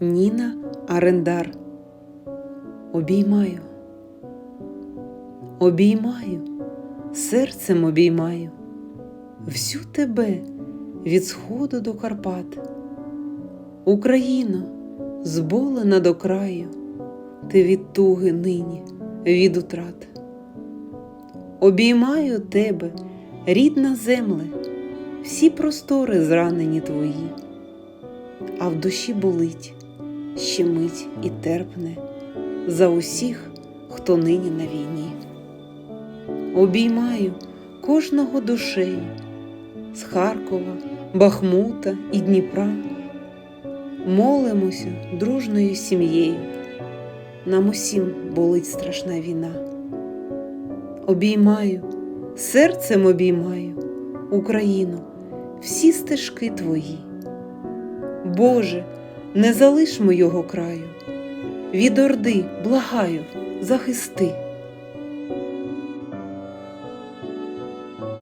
Ніна Арендар. Обіймаю, обіймаю, серцем обіймаю. Всю тебе від сходу до Карпат. Україно, зболена до краю, ти від туги нині, від утрат. Обіймаю тебе, рідна земле, всі простори зранені твої, а в душі болить, щемить і терпне за усіх, хто нині на війні. Обіймаю кожного душею з Харкова, Бахмута і Дніпра. Молимося дружною сім'єю. Нам усім болить страшна війна. Обіймаю, серцем обіймаю Україну, всі стежки твої. Боже, не залиш мого краю, від орди, благаю, захисти.